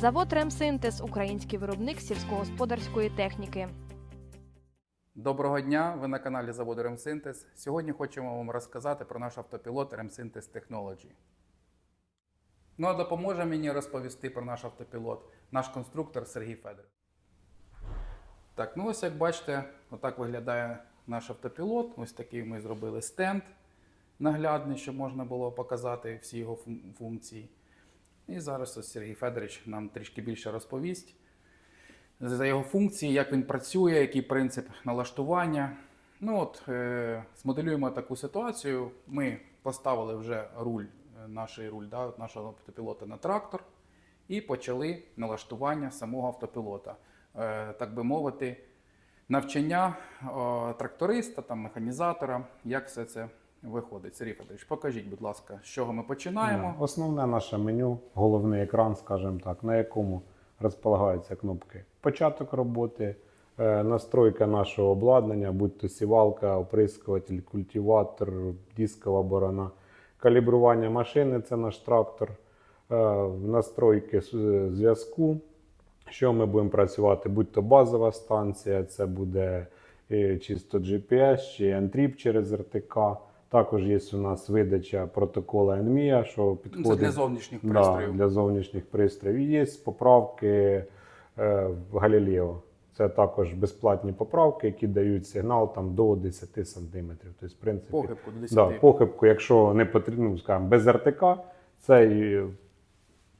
Завод Ремсинтез український виробник сільськогосподарської техніки. Доброго дня! Ви на каналі заводу Ремсинтез. Сьогодні хочемо вам розказати про наш автопілот Ремсинтез Technology. Ну а допоможе мені розповісти про наш автопілот наш конструктор Сергій Федоров. Так, ну ось як бачите, отак виглядає наш автопілот. Ось такий ми зробили стенд наглядний, щоб можна було показати всі його функції. І зараз ось Сергій Федорович нам трішки більше розповість за його функції, як він працює, який принцип налаштування. Ну от, е, змоделюємо таку ситуацію. Ми поставили вже руль, е, наш руль да, нашого автопілота на трактор і почали налаштування самого автопілота. Е, так би мовити, навчання тракториста, там, механізатора, як все це виходить. Сергій Федорович, покажіть, будь ласка, з чого ми починаємо. Основне наше меню, головний екран, скажімо так, на якому розполагаються кнопки початок роботи, е, настройка нашого обладнання, будь то сівалка, оприскуватель, культиватор, дискова борона, калібрування машини це наш трактор, е, настройки зв'язку. Що ми будемо працювати, будь то базова станція, це буде е, чисто GPS чи N-Trip через РТК. Також є у нас видача протокола NMIA, що підходить Це для зовнішніх Да, для зовнішніх пристроїв. І Є поправки е, в Галілео. Це також безплатні поправки, які дають сигнал там, до 10 см. Тобто, в принципі, Похибку до 10. да, похибку, якщо не потрібно, ну, скажімо, без РТК, цей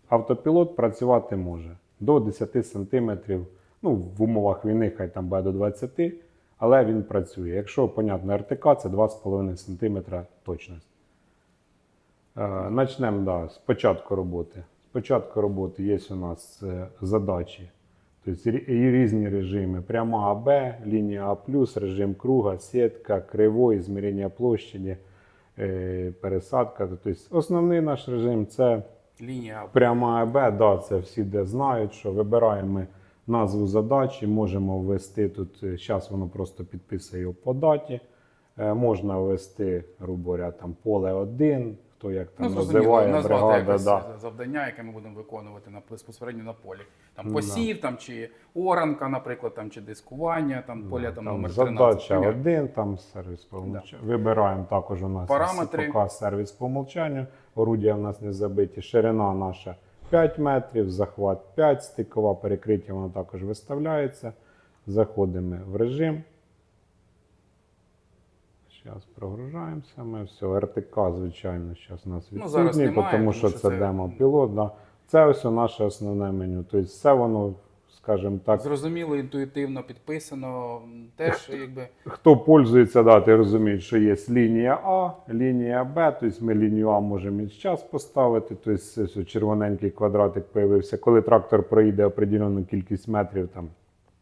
автопілот працювати може до 10 см. Ну, в умовах війни хай там буде до 20, але він працює. Якщо, понятно, РТК, це 2,5 см точність. Начнемо да, з початку роботи. З початку роботи є у нас е, задачі. Тобто і різні режими. Пряма АБ, лінія А+, режим круга, сітка, кривої, зміряння площаді, е, пересадка. Тобто основний наш режим це Лінія пряма АБ. Да, це всі де знають, що вибираємо ми назву задачі, можемо ввести тут, зараз воно просто підписує його по даті. Е, Можна ввести, грубо говоря, там поле 1, хто як там Ну, називає бригада. Да. завдання, яке ми будемо виконувати на безпосередньо на полі. Там Да. посів, там чи оранка, наприклад, там чи дискування, там поля там, Там номер 13. задача Понятно. 1, там сервіс по умовчанню. Вибираємо також у нас Параметри. СПК сервіс по умовчанню. Орудія в нас не забиті. Ширина наша 5 метрів, захват 5, стикова перекриття воно також виставляється. Заходимо в режим. Зараз прогружаємося. Ми все, РТК, звичайно, зараз у нас Ну, відсутній, немає, тому що це це- демо-пілот. Да. Це ось наше основне меню. Тобто все воно, скажімо так, Зрозуміло, інтуїтивно підписано. Теж якби Хто пользується, да, ти розумієш, що є лінія А, лінія Б, тобто ми лінію А можемо і час поставити, тобто червоненький квадратик появився. Коли трактор проїде определену кількість метрів, там,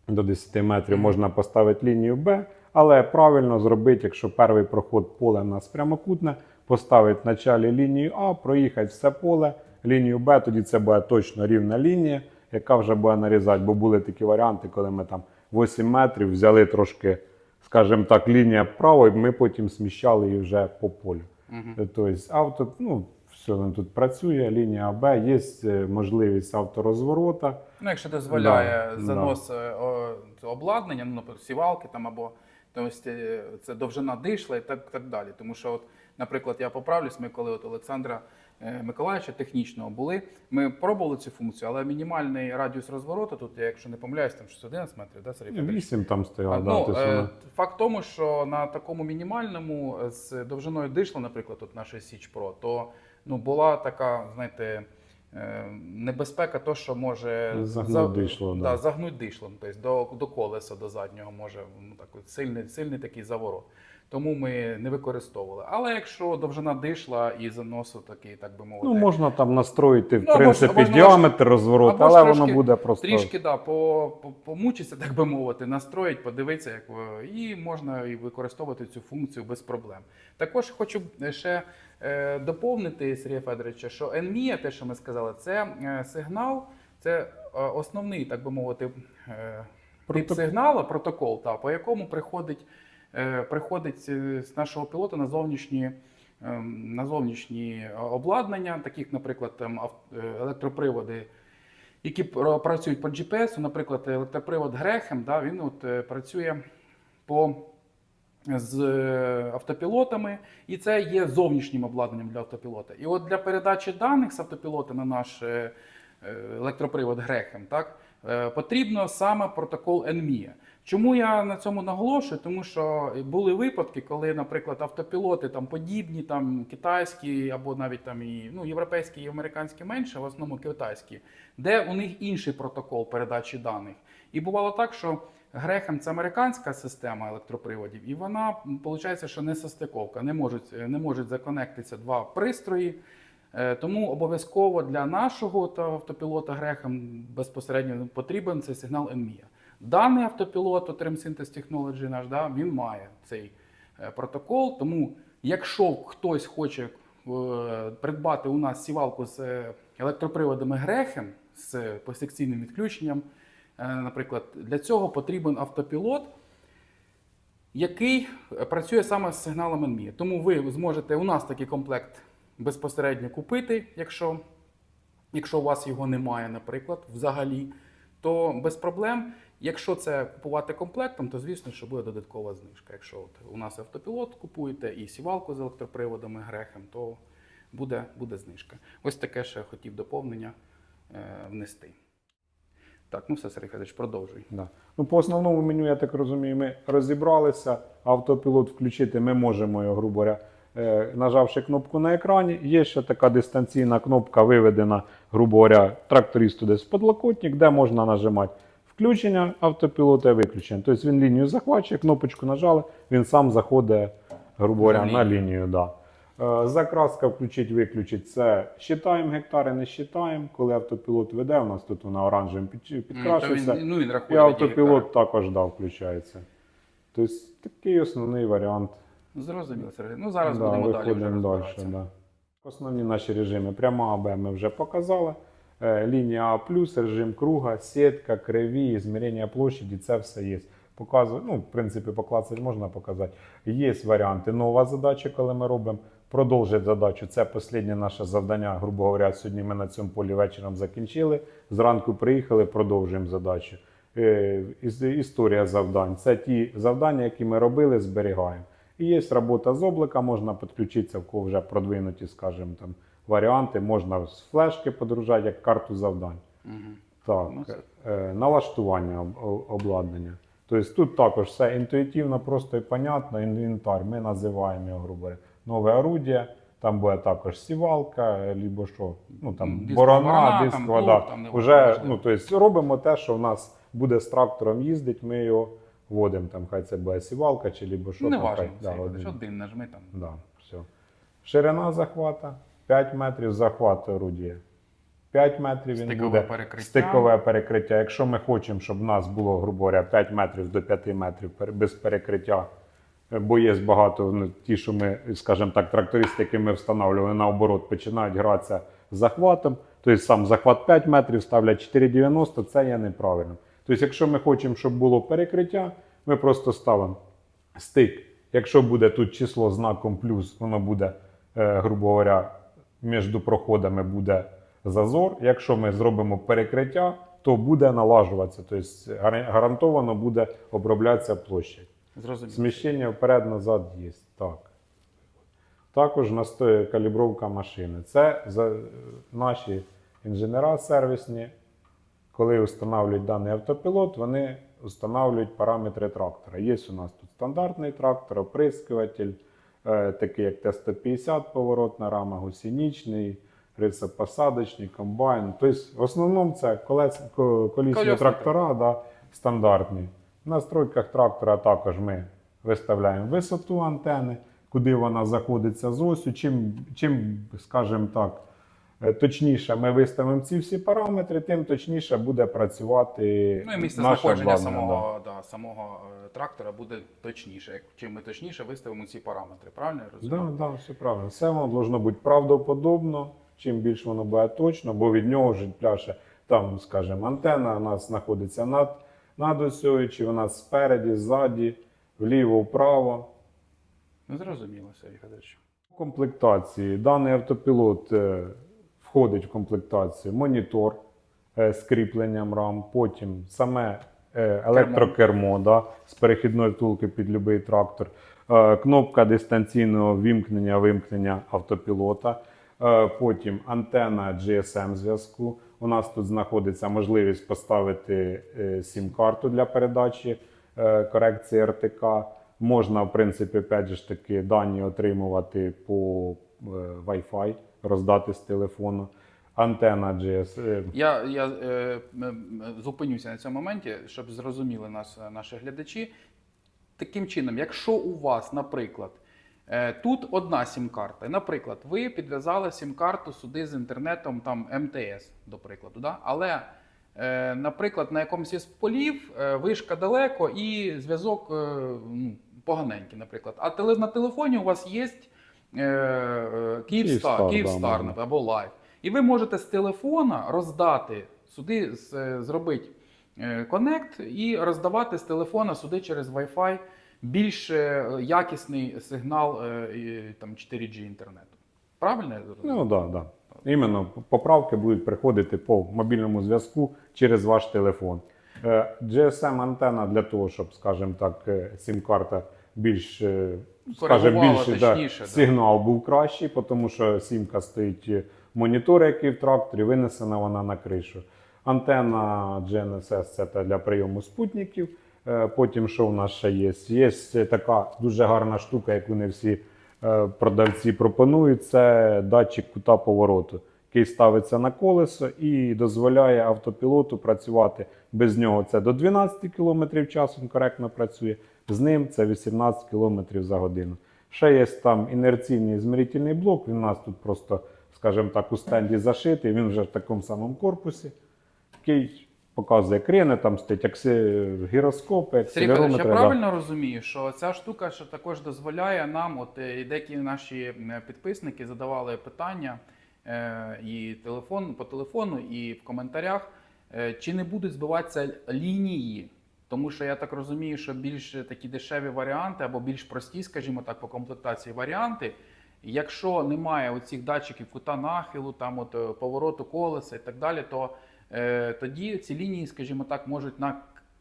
до 10 метрів, можна поставити лінію Б, але правильно зробити, якщо перший проход поле в нас прямокутне, поставити в началі лінію А, проїхати все поле, лінію Б, тоді це буде точно рівна лінія, яка вже буде нарізати, бо були такі варіанти, коли ми там 8 метрів взяли трошки, скажімо так, лінія вправо, і ми потім сміщали її вже по полю. мгм. Тобто авто, ну, все воно тут працює, лінія АБ, є е, можливість авторозворота. ну, якщо дозволяє Да, занос е, о, обладнання, ну, наприклад, сівалки там або тобто, е, це довжина дишла і так, так далі. Тому що, от, наприклад, я поправлюсь, ми коли от Олександра е, Миколаївича технічного були, ми пробували цю функцію, але мінімальний радіус розвороту, тут, я, якщо не помиляюсь, там 611 метрів, да, Сергій Федорович? 8 там стояло. Ну, тобто е, факт тому, що на такому мінімальному е, з довжиною дишла, наприклад, от нашої Січ Pro, то ну, була така, знаєте, е, небезпека, то, що може Загнуть за- дишло, да, да. загнуть дишлом, тобто до, до колеса, до заднього може ну, так, сильний, сильний такий заворот. Тому ми не використовували. Але якщо довжина дишла і заносу такий, так би мовити, Ну, можна там настроїти, в Ну, принципі, або ж діаметр розвороту, або але трошки- воно буде просто. Трішки да, по, по, помучитися, так би мовити, настроїть, подивитися, як і можна і використовувати цю функцію без проблем. Також хочу ще е, доповнити Сергія Федоровича, що NMIA, те, що ми сказали, це е, сигнал, це е, основний, так би мовити, е, тип сигналу, протокол, та, по якому приходить, е, приходить е, з нашого пілота на зовнішні. ем, На зовнішні обладнання, таких, наприклад, там е, електроприводи які працюють по GPS, наприклад, електропривод Грехем, да, він от, е, працює по, з е, автопілотами, і це є зовнішнім обладнанням для автопілота. І от для передачі даних з автопілота на наш е, е, електропривод Грехем, так, е, потрібно саме протокол NMIA. Чому я на цьому наголошую? Тому що були випадки, коли, наприклад, автопілоти там подібні, там китайські або навіть там і ну, європейські і американські менше, в основному китайські, де у них інший протокол передачі даних. І бувало так, що Грехем це американська система електроприводів, і вона виходить, що не состиковка, не можуть, не можуть законектитися два пристрої. Е, Тому обов'язково для нашого та автопілота Грехем безпосередньо потрібен цей сигнал NMIA. Даний автопілот, от Remsynthesis Technology наш, да, він має цей е, протокол. Тому, якщо хтось хоче е, придбати у нас сівалку з е, електроприводами Грехем з посекційним відключенням, наприклад, для цього потрібен автопілот, який працює саме з сигналом NMIA. Тому ви зможете у нас такий комплект безпосередньо купити, якщо, якщо у вас його немає, наприклад, взагалі, то без проблем. Якщо це купувати комплектом, то звісно, що буде додаткова знижка. Якщо от у нас автопілот купуєте і сівалку з електроприводами грехем, то буде, буде знижка. Ось таке ще хотів доповнення е, внести. Так, ну все, Сергій Федорович, продовжуй. Да. Ну, по основному меню, я так розумію, ми розібралися. Автопілот включити ми можемо його, грубо говоря, е, нажавши кнопку на екрані. Є ще така дистанційна кнопка, виведена, грубо говоря, трактористу десь в подлокотник, де можна нажимати включення автопілота і виключення. Тобто він лінію захвачує, кнопочку нажали, він сам заходить, грубо говоря, На лінію. Да. Е, Закраска включить, виключить це считаємо гектари, не считаємо. Коли автопілот веде, у нас тут вона оранжевим під- підкрашується. він, ну, він І автопілот також да, включається. Тобто такий основний варіант. Зрозуміло, Сергій. Ну зараз да, будемо далі вже розбиратися. Да. Основні наші режими. Пряма АБ ми вже показали. Е, лінія А, режим круга, сітка, криві, зміряння площаді це все є. Показую, ну, в принципі, поклацати можна показати. Є варіанти. Нова задача, коли ми робимо. Продовжити задачу. Це останнє наше завдання. Грубо говоря, сьогодні ми на цьому полі вечором закінчили. Зранку приїхали, продовжуємо задачу. Е, Історія завдань. Це ті завдання, які ми робили, зберігаємо. І є робота з облака, можна підключитися, в кого вже продвинуті, скажімо, там, варіанти, можна з флешки подружати як карту завдань. Мгм. Так, Ну, це- е, налаштування обладнання. Тобто тут також все інтуїтивно, просто і понятно. Інвентар. Ми називаємо його, грубо говоря, нове орудие. Там буде також сівалка, либо що, ну там борона, диск вода. Уже, ну, тобто робимо те, що в нас буде з трактором їздить, ми його вводимо. Там хай це буде сівалка чи либо що. Не там, хай- да, один. Один нажми там. Да, все. Ширина захвата 5 метрів, захват орудія. 5 метрів він Стикове буде перекриття. стикове перекриття. Якщо ми хочемо, щоб в нас було, грубо говоря, 5 метрів до 5 метрів без перекриття, е, бо є багато ну, ті, що ми, скажімо так, трактористи, які ми встановлювали наоборот, починають гратися з захватом. Тобто сам захват 5 метрів ставлять 4,90, це є неправильно. Тобто, якщо ми хочемо, щоб було перекриття, ми просто ставимо стик. Якщо буде тут число знаком плюс, воно буде, е, грубо говоря, між проходами буде зазор. Якщо ми зробимо перекриття, то буде налажуватися. Тобто гарантовано буде оброблятися площа. Зрозуміло. Зміщення вперед-назад є. Так. Також насто- калібровка машини. Це за, наші інженера сервісні, коли встановлюють даний автопілот, вони встановлюють параметри трактора. Є у нас тут стандартний трактор, оприскуватель, е, такий як Т-150, поворотна рама, гусінічний, рисопосадочний, комбайн. Тобто, в основному це колес, колісні Колесні трактора да, стандартні. В настройках трактора також ми виставляємо висоту антени, куди вона заходиться з осю. Чим, чим скажімо так, точніше ми виставимо ці всі параметри, тим точніше буде працювати Ну і місце наше знаходження обладнання, самого, да, самого е, трактора буде точніше. Як чим ми точніше виставимо ці параметри, правильно я розумію? Да, да, все правильно. Все воно должно бути правдоподобно. Чим більше воно буде точно, бо від нього ж пляше там, скажімо, антенна у нас знаходиться над, над осьою, чи вона спереді, ззаді, вліво, вправо. Ну, зрозуміло, Сергій Федорович. В комплектації даний автопілот е, входить в комплектацію монітор, е, з кріпленням рам, потім саме е, електрокермо да, з перехідної втулки під будь-який трактор, е, кнопка дистанційного вімкнення вимкнення автопілота, е, потім антенна GSM зв'язку. У нас тут знаходиться можливість поставити е, сім-карту для передачі е, корекції РТК. Можна, в принципі, опять же ж таки, дані отримувати по Wi-Fi, роздати з телефону. Антенна GS. е, Я, я е, зупинюся на цьому моменті, щоб зрозуміли нас, е, наші глядачі. Таким чином, якщо у вас, наприклад, е, тут одна сім-карта, наприклад, ви підв'язали сім-карту сюди з інтернетом там МТС, до прикладу, да? але, е, наприклад, на якомусь із полів е, вишка далеко і зв'язок е, ну, поганенький, наприклад. А на телефоні у вас є Київстар, Київстар, Київстар да, або Лайф. І ви можете з телефона роздати сюди, е, зробити е, коннект і роздавати з телефона сюди через Wi-Fi більш е, якісний сигнал е, там, 4G інтернету. Правильно я зрозумів? Ну так, да, да. Іменно поправки будуть приходити по мобільному зв'язку через ваш телефон. Е, GSM-антенна для того, щоб, скажімо так, е, сім-карта більш, е, скажімо, більше, точніше, да. сигнал був кращий, тому що сімка стоїть е, монітор, який в тракторі, винесена вона на кришу. Антенна GNSS це для прийому спутників. Е, Потім, що в нас ще є? Є така дуже гарна штука, яку не всі продавці пропонують. Це датчик кута повороту, який ставиться на колесо і дозволяє автопілоту працювати без нього. Це до 12 км в час він коректно працює. З ним це 18 км за годину. Ще є там інерційний змірительний блок. Він у нас тут просто, скажімо так, у стенді зашитий. Він вже в такому самому корпусі, який показує крени, там стоять акси- гіроскопи, Сергій Федорович, я правильно розумію, що ця штука ще також дозволяє нам, от е, і деякі наші е, підписники задавали питання е, і телефон, по телефону, і в коментарях, е, чи не будуть збиватися лінії. Тому що я так розумію, що більш такі дешеві варіанти або більш прості, скажімо так, по комплектації варіанти. Якщо немає оцих датчиків кута нахилу, там от е, повороту колеса і так далі, то е, тоді ці лінії, скажімо так, можуть на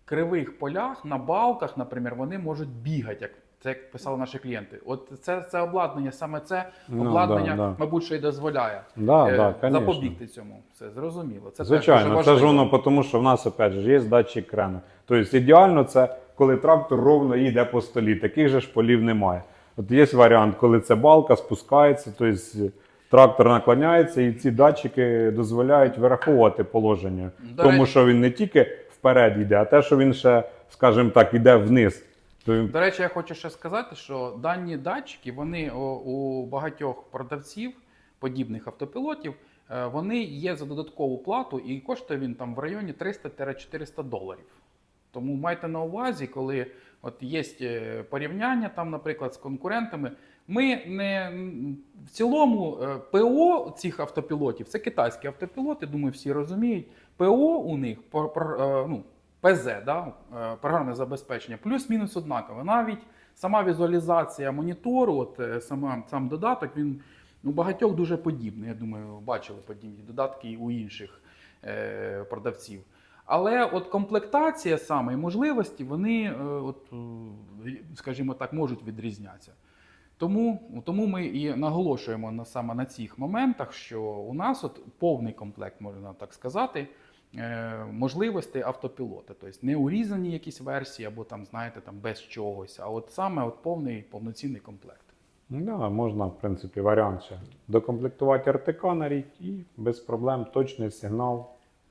кривих полях, на балках, наприклад, вони можуть бігати, як це як писали наші клієнти. От це, це обладнання, саме це Ну, обладнання, да, да. мабуть, що й дозволяє Да, е, да, запобігти цьому. Все зрозуміло. Це Звичайно, дуже це ж воно, тому що в нас опять же є датчик крену. Тобто ідеально це коли трактор ровно їде по столі. Таких же ж полів немає. От є варіант, коли це балка спускається, тобто трактор наклоняється, і ці датчики дозволяють вираховувати положення. До тому речі- що він не тільки вперед йде, а те, що він ще, скажімо так, йде вниз. До речі, я хочу ще сказати, що дані датчики, вони у, у багатьох продавців подібних автопілотів, е, вони є за додаткову плату і коштує він там в районі 300-400 доларів. Тому майте на увазі, коли от є е, порівняння там, наприклад, з конкурентами. Ми не в цілому е, ПО цих автопілотів це китайські автопілоти, думаю, всі розуміють. ПО у них е, ну, ПЗ, да, програмне забезпечення, плюс-мінус однакове. Навіть сама візуалізація монітору, от сама, сам додаток, він у багатьох дуже подібний. Я думаю, бачили подібні додатки у інших е, продавців. Але от комплектація саме і можливості, вони, е, от, е, скажімо так, можуть відрізнятися. Тому, тому ми і наголошуємо на саме на цих моментах, що у нас от повний комплект, можна так сказати, е, можливостей автопілота. Тобто не урізані якісь версії або там, знаєте, там без чогось, а от саме от повний повноцінний комплект. да, можна, в принципі, варіант ще докомплектувати РТК на рік і без проблем точний сигнал,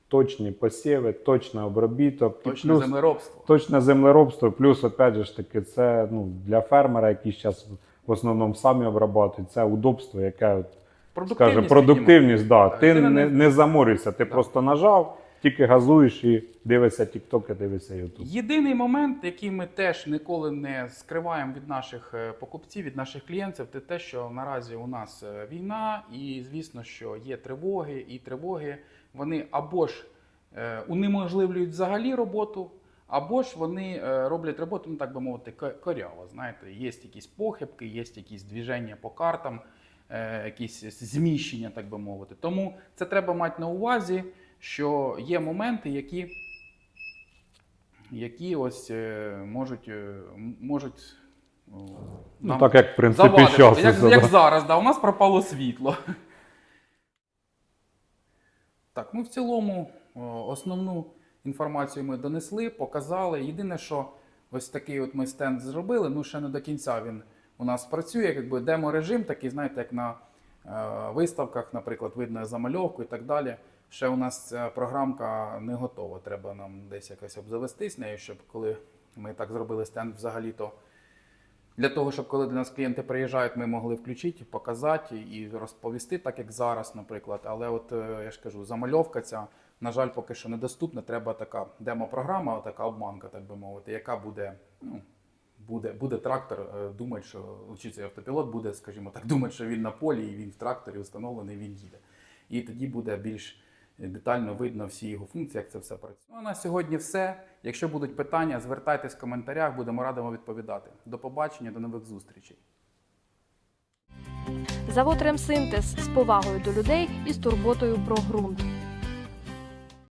точні посіви, точний обробіток. Точне плюс- землеробство. Точне землеробство, плюс, опять же ж таки, це ну, для фермера, який зараз в основному самі обрабатують, це удобство, яке, от, скажімо, продуктивність, да. Так, ти не, не- не заморюєшся, ти Да. просто нажав, тільки газуєш і дивишся і дивишся YouTube. Єдиний момент, який ми теж ніколи не скриваємо від наших е, покупців, від наших клієнтів, це те, що наразі у нас е, війна, і звісно, що є тривоги, і тривоги вони або ж е, унеможливлюють взагалі роботу, або ж вони е, роблять роботу, ну так би мовити, коряво. Знаєте, є якісь похибки, є якісь движення по картам, е, якісь зміщення, так би мовити. Тому це треба мати на увазі. що є моменти, які, які ось можуть, можуть Ну, так як, в принципі, завадити. Як, як зараз, да, у нас пропало світло. Так, ну в цілому основну інформацію ми донесли, показали. Єдине, що ось такий от ми стенд зробили, ну ще не до кінця він у нас працює, якби демо-режим, такий, знаєте, як на е, виставках, наприклад, видно замальовку і так далі. Ще у нас ця програмка не готова. Треба нам десь якось обзавестись нею, щоб коли ми так зробили стенд взагалі-то для того, щоб коли до нас клієнти приїжджають, ми могли включити, показати і розповісти, так як зараз, наприклад. Але от е, я ж кажу, замальовка ця, на жаль, поки що недоступна. Треба така демо-програма, така обманка, так би мовити, яка буде, ну, буде, буде трактор е, думати, що чи цей автопілот буде, скажімо так, думати, що він на полі і він в тракторі встановлений, він їде. І тоді буде більш детально видно всі його функції, як це все працює. Ну, а на сьогодні все. Якщо будуть питання, звертайтесь в коментарях, будемо радимо відповідати. До побачення, до нових зустрічей. Завод Ремсинтез з повагою до людей і з турботою про ґрунт.